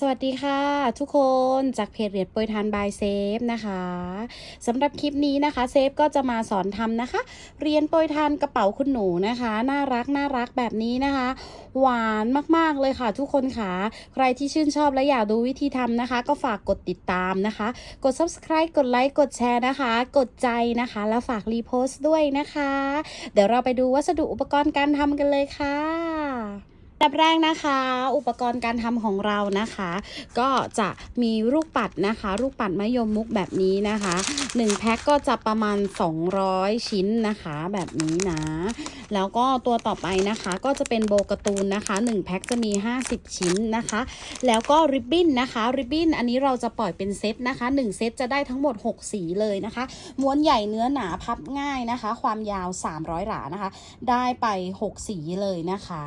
สวัสดีค่ะ ทุกคนจากเพจเรียนปรยทานบายเซฟนะคะสำหรับคลิปนี้นะคะเซฟก็จะมาสอนทำนะคะ เรียนปรยทานกระเป๋าคุณหนูนะคะ น่ารักน่ารักแบบนี้นะคะ หวานมากๆเลยค่ะ ทุกคนค่ะ ใครที่ชื่นชอบและอยากดูวิธีทำนะคะ ก็ฝากกดติดตามนะคะ กด subscribe กดไลค์กดแชร์นะคะ กดใจนะคะ แล้วฝากรีโพสต์ด้วยนะคะ เดี๋ยวเราไปดูวัสดุอุปกรณ์การทำกันเลยค่ะ อับแรกนะคะ อุปกรณ์การทำของเรานะคะ ก็จะมีลูกปัดนะคะ ลูกปัดมะยมมุกแบบนี้นะคะ1แพ็คก็จะประมาณ 200 ชิ้นนะคะ แบบนี้นะ แล้วก็ตัวต่อไปนะคะ ก็จะเป็นโบการ์ตูนนะคะ1แพ็คจะมี 50 ชิ้นนะคะ แล้วก็ริบบิ้นนะคะริบบิ้นอันนี้เราจะปล่อยเป็นเซตนะคะ1เซตจะได้ทั้งหมด 6 สีเลยนะคะ ม้วนใหญ่เนื้อหนาพับง่ายนะคะ ความยาว 300 หลานะคะ ได้ไป 6 สีเลยนะคะ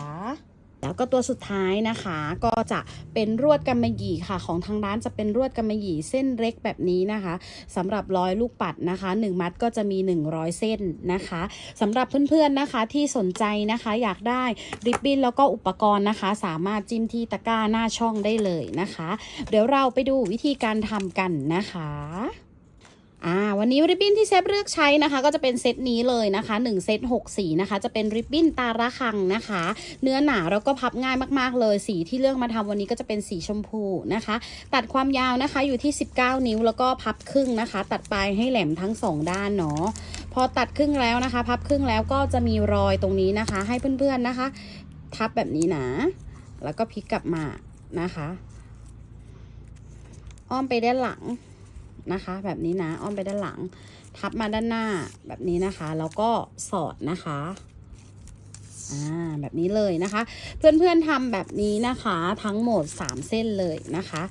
แล้วก็ตัวสุดท้ายนะคะก็จะเป็นรวดกำมะหยี่ค่ะ ของทางร้านจะเป็นรวดกำมะหยี่เส้นเล็กแบบนี้นะคะสำหรับร้อยลูกปัดนะคะ 1 มัดก็จะมี 100 เส้นนะคะสำหรับเพื่อนๆนะคะที่สนใจนะคะอยากได้ริบบิ้นแล้วก็อุปกรณ์นะคะ สามารถจิ้มที่ตะกร้าหน้าช่องได้เลยนะคะ เดี๋ยวเราไปดูวิธีการทำกันนะคะ อ่าวันนี้ริบบิ้นที่เซฟเลือกใช้นะคะ ก็จะเป็นเซตนี้เลยนะคะ1เซต6สีนะคะ จะเป็นริบบิ้นตาระคังนะคะ เนื้อหนาแล้วก็พับง่ายมากๆ เลยสีที่เลือกมาทำวันนี้ก็จะเป็นสีชมพูนะคะ ตัดความยาวนะคะอยู่ที่ 19 นิ้วแล้วก็พับครึ่งนะคะ ตัดปลายให้แหลมทั้งสองด้านเนาะพอตัดครึ่งแล้วนะคะ พับครึ่งแล้วก็จะมีรอยตรงนี้นะคะ ให้เพื่อนๆนะคะ ทับแบบนี้นะ แล้วก็พลิกกลับมานะคะ อ้อมไปด้านหลัง นะคะ แบบนี้นะอ้อมไปด้านหลัง ทับมาด้านหน้าแบบนี้นะคะ แล้วก็สอดนะคะอ่าแบบนี้เลยนะคะ เพื่อนๆทำแบบนี้นะคะ ทั้งหมด 3 เส้นเลยนะคะ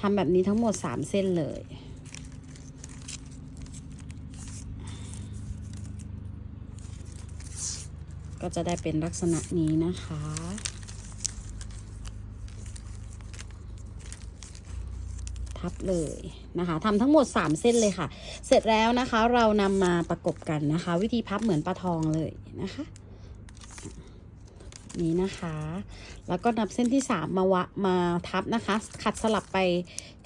ทำแบบนี้ทั้งหมด 3 เส้นเลยก็จะได้เป็นลักษณะนี้นะคะ ทับเลยนะคะทำทั้งหมด 3 เส้นเลยค่ะ เสร็จแล้วนะคะเรานำมาประกบกันนะคะ วิธีพับเหมือนปลาทองเลยนะคะนี้นะคะ แล้วก็นับเส้นที่ 3 มาวะมาทับนะคะ ขัดสลับไป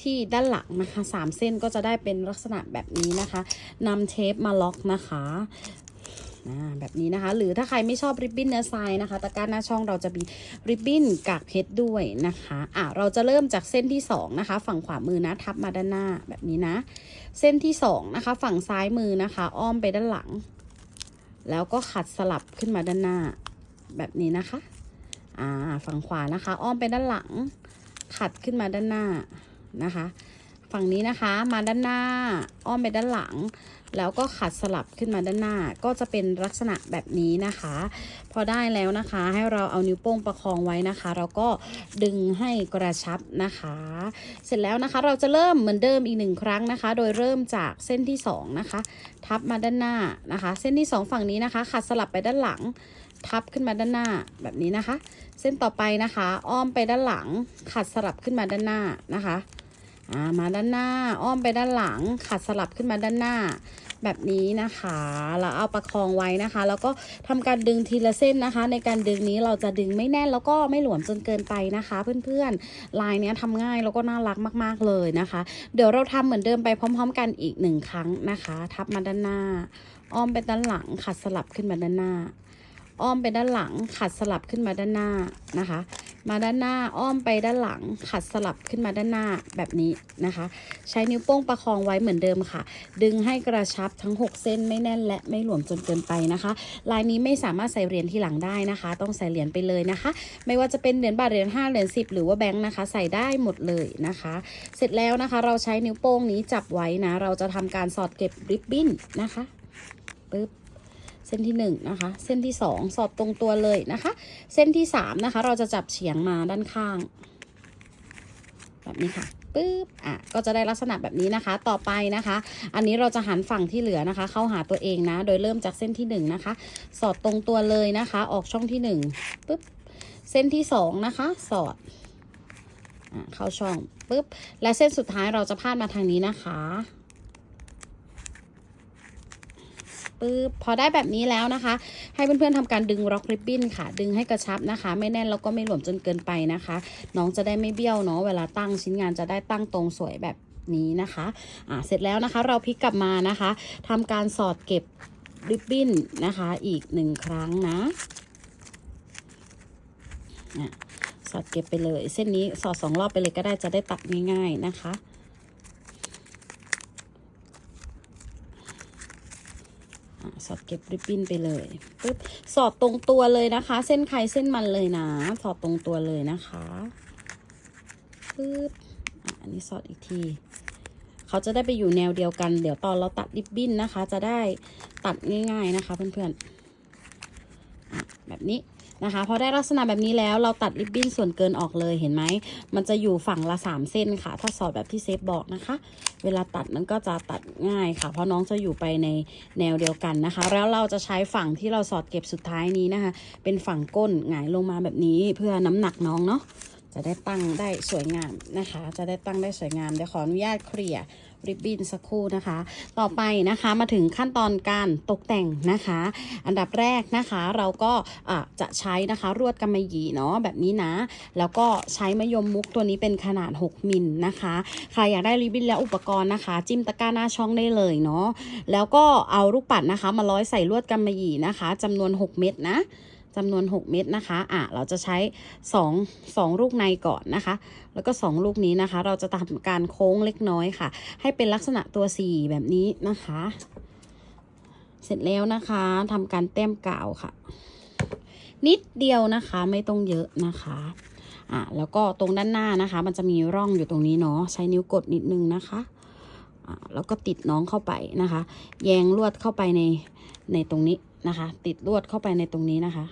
ที่ด้านหลังนะคะ 3 เส้นก็จะได้เป็นลักษณะแบบนี้นะคะนำเทปมาล็อกนะคะ แบบนี้นะคะ หรือถ้าใครไม่ชอบริบบิ้นเนื้อทรายนะคะ ตะกร้าหน้าช่องเราจะมีริบบิ้นกากเพชรด้วยนะคะอะเราจะเริ่มจากเส้นที่ 2 นะคะ ฝั่งขวามือนะ ทับมาด้านหน้าแบบนี้นะ เส้นที่ 2 นะคะ ฝั่งซ้ายมือนะคะ อ้อมไปด้านหลัง แล้วก็ขัดสลับขึ้นมาด้านหน้า แบบนี้นะคะอ่าฝั่งขวานะคะ อ้อมไปด้านหลัง ขัดขึ้นมาด้านหน้านะคะ ฝั่งนี้นะคะ มาด้านหน้า อ้อมไปด้านหลัง แล้วก็ขัดสลับขึ้นมาด้านหน้า ก็จะเป็นลักษณะแบบนี้นะคะ พอได้แล้วนะคะ ให้เราเอานิ้วโป้งประคองไว้นะคะ เราก็ดึงให้กระชับนะคะ เสร็จแล้วนะคะเราจะเริ่มเหมือนเดิมอีกหนึ่งครั้งนะคะ โดยเริ่มจากเส้นที่สองนะคะ ทับมาด้านหน้านะคะ เส้นที่สองฝั่งนี้นะคะ ขัดสลับไปด้านหลัง ทับขึ้นมาด้านหน้าแบบนี้นะคะ เส้นต่อไปนะคะ อ้อมไปด้านหลัง ขัดสลับขึ้นมาด้านหน้านะคะ อ่ามาด้านหน้าอ้อมไปด้านหลังขัดสลับขึ้นมาด้านหน้า แบบนี้นะคะแล้วเอาประคองไว้นะคะ แล้วก็ทำการดึงทีละเส้นนะคะ ในการดึงนี้เราจะดึงไม่แน่นแล้วก็ไม่หลวมจนเกินไปนะคะ เพื่อนๆลายนี้ยทำง่ายแล้วก็น่ารักมากๆเลยนะคะ เดี๋ยวเราทำเหมือนเดิมไปพร้อม ๆ กันอีกหนึ่งครั้งนะคะ ทับมาด้านหน้า อ้อมไปด้านหลังขัดสลับขึ้นมาด้านหน้า อ้อมไปด้านหลังขัดสลับขึ้นมาด้านหน้านะคะ มาด้านหน้าอ้อมไปด้านหลังขัดสลับขึ้นมาด้านหน้าแบบนี้นะคะ ใช้นิ้วโป้งประคองไว้เหมือนเดิมค่ะ ดึงให้กระชับทั้ง 6 เส้นไม่แน่นและไม่หลวมจนเกินไปนะคะ ลายนี้ไม่สามารถใส่เหรียญที่หลังได้นะคะ ต้องใส่เหรียญไปเลยนะคะ ไม่ว่าจะเป็นเหรียญบาทเหรียญ5เหรียญ10 หรือว่าแบงค์นะคะ ใส่ได้หมดเลยนะคะ เสร็จแล้วนะคะ เราใช้นิ้วโป้งนี้จับไว้นะ เราจะทำการสอดเก็บริบบิ้นนะคะปึ๊บ เส้นที่1นะคะ เส้นที่ 2 สอดตรงตัวเลยนะคะ เส้นที่ 3 นะคะ เราจะจับเฉียงมาด้านข้าง แบบนี้ค่ะปึ๊บ อะ ก็จะได้ลักษณะแบบนี้นะคะ ต่อไปนะคะ อันนี้เราจะหันฝั่งที่เหลือนะคะ เข้าหาตัวเองนะ โดยเริ่มจากเส้นที่1นะคะ สอดตรงตัวเลยนะคะ ออกช่องที่1ปึ๊บ เส้นที่2นะคะ สอด อะ เข้าช่องปึ๊บ และเส้นสุดท้ายเราจะพาดมาทางนี้นะคะ ปึ๊บพอได้แบบนี้แล้วนะคะ ให้เพื่อนๆทำการดึงร็อกริบบิ้นค่ะ ดึงให้กระชับนะคะ ไม่แน่นแล้วก็ไม่หลวมจนเกินไปนะคะ น้องจะได้ไม่เบี้ยวเนาะเวลาตั้งชิ้นงานจะได้ตั้งตรงสวยแบบนี้นะคะอ่าเสร็จแล้วนะคะเราพลิกกลับมานะคะทำการสอดเก็บริบบิ้นนะคะ อีกหนึ่งครั้งนะอะสอดเก็บไปเลย เส้นนี้สอดสองรอบไปเลยก็ได้จะได้ตัดง่ายๆนะคะ อะสอด เก็บริบบิ้นไปเลยปึ๊บสอดตรงตัวเลยนะคะ เส้นใครเส้นมันเลยนะ สอดตรงตัวเลยนะคะปึ๊บอะอันนี้สอดอีกทีเขาจะได้ไปอยู่แนวเดียวกัน เดี๋ยวตอนเราตัดริบบิ้นนะคะ จะได้ตัดง่าย ๆนะคะ เพื่อนๆแบบนี้ นะคะพอได้ลักษณะแบบนี้แล้วเราตัดริบบิ้นส่วนเกินออกเลยเห็นไหม มันจะอยู่ฝั่งละสามเส้นค่ะ ถ้าสอดแบบที่เซฟบอกนะคะ เวลาตัดมันก็จะตัดง่ายค่ะ เพราะน้องจะอยู่ไปในแนวเดียวกันนะคะ แล้วเราจะใช้ฝั่งที่เราสอดเก็บสุดท้ายนี้นะคะ เป็นฝั่งก้นหงายลงมาแบบนี้เพื่อน้ำหนักน้องเนาะ จะได้ตั้งได้สวยงามนะคะ จะได้ตั้งได้สวยงามเดี๋ยวขออนุญาตเคลียร์ริบบิ้นสักครู่นะคะ ต่อไปนะคะมาถึงขั้นตอนการตกแต่งนะคะ อันดับแรกนะคะเราก็จะใช้นะคะรวดกำมะหยี่เนาะแบบนี้นะ แล้วก็ใช้มะยมมุกตัวนี้เป็นขนาด 6 มิลนะคะใครอยากได้ริบบิ้นและอุปกรณ์นะคะ จิ้มตะกร้าหน้าช่องได้เลยเนาะแล้วก็เอาลูกปัดนะคะ มาร้อยใส่ลวดกำมะหยี่นะคะจำนวน 6 เม็ดนะ จำนวน 6 เม็ดนะคะ อะ เราจะใช้ 2 2 ลูกในก่อนนะคะ แล้วก็ 2 ลูกนี้นะคะ เราจะทำการโค้งเล็กน้อยค่ะ ให้เป็นลักษณะตัว 4 แบบนี้นะคะ เสร็จแล้วนะคะทำการแต้มกาวค่ะ นิดเดียวนะคะ ไม่ต้องเยอะนะคะอะแล้วก็ตรงด้านหน้านะคะ มันจะมีร่องอยู่ตรงนี้เนาะใช้นิ้วกดนิดนึงนะคะอะแล้วก็ติดน้องเข้าไปนะคะ แยงลวดเข้าไปในในตรงนี้นะคะ ติดลวดเข้าไปในตรงนี้นะคะ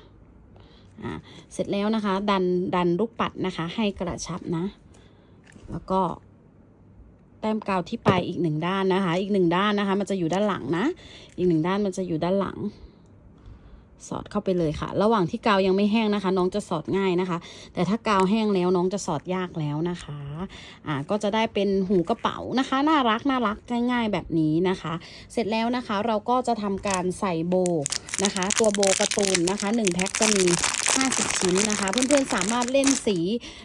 อะเสร็จแล้วนะคะ ดันดันลูกปัดนะคะ ให้กระชับนะ แล้วก็แต้มกาวที่ปลายอีกหนึ่งด้านนะคะ อีกหนึ่งด้านนะคะ มันจะอยู่ด้านหลังนะ อีกหนึ่งด้านมันจะอยู่ด้านหลัง สอดเข้าไปเลยค่ะ ระหว่างที่กาวยังไม่แห้งนะคะ น้องจะสอดง่ายนะคะ แต่ถ้ากาวแห้งแล้วน้องจะสอดยากแล้วนะคะ อ่า ก็จะได้เป็นหูกระเป๋านะคะ น่ารักน่ารักง่ายๆแบบนี้นะคะ เสร็จแล้วนะคะ เราก็จะทำการใส่โบนะคะ ตัวโบการ์ตูนนะคะ1แพ็คจะมี 50 ชิ้นนะคะ เพื่อนๆสามารถเล่นสี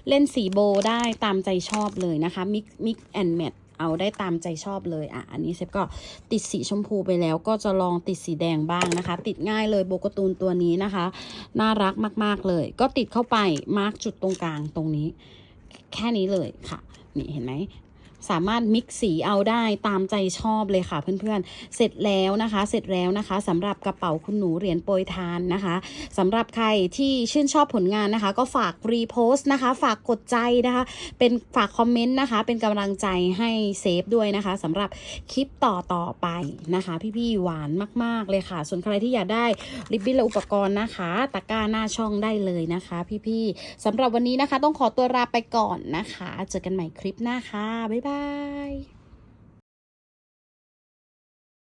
เล่นสีโบได้ตามใจชอบเลยนะคะมิกมิกแอนแมทเอาได้ตามใจชอบเลยอะอันนี้เซฟก็ติดสีชมพูไปแล้วก็จะลองติดสีแดงบ้างนะคะ ติดง่ายเลยโบกตูนตัวนี้นะคะ น่ารักมาก ๆ เลย ก็ติดเข้าไปมาร์กจุดตรงกลางตรงนี้ แค่นี้เลยค่ะ นี่เห็นไหม สามารถมิกซ์สีเอาได้ตามใจชอบเลยค่ะเพื่อนๆ เสร็จแล้วนะคะ เสร็จแล้วนะคะสำหรับกระเป๋าคุณหนูเหรียญโปรยทานนะคะสำหรับใครที่ชื่นชอบผลงานนะคะ ก็ฝากรีโพสต์นะคะ ฝากกดใจนะคะ เป็นฝากคอมเมนต์นะคะ เป็นกำลังใจให้เซฟด้วยนะคะสำหรับคลิปต่อต่อๆไปนะคะ พี่ๆหวานมากๆเลยค่ะ ส่วนใครที่อยากได้ริบบิ้นและอุปกรณ์นะคะตะกร้าหน้าช่องได้เลยนะคะ พี่ๆสำหรับวันนี้นะคะ ต้องขอตัวลาไปก่อนนะคะ เจอกันใหม่คลิปหน้าค่ะบ๊ายบาย Bye.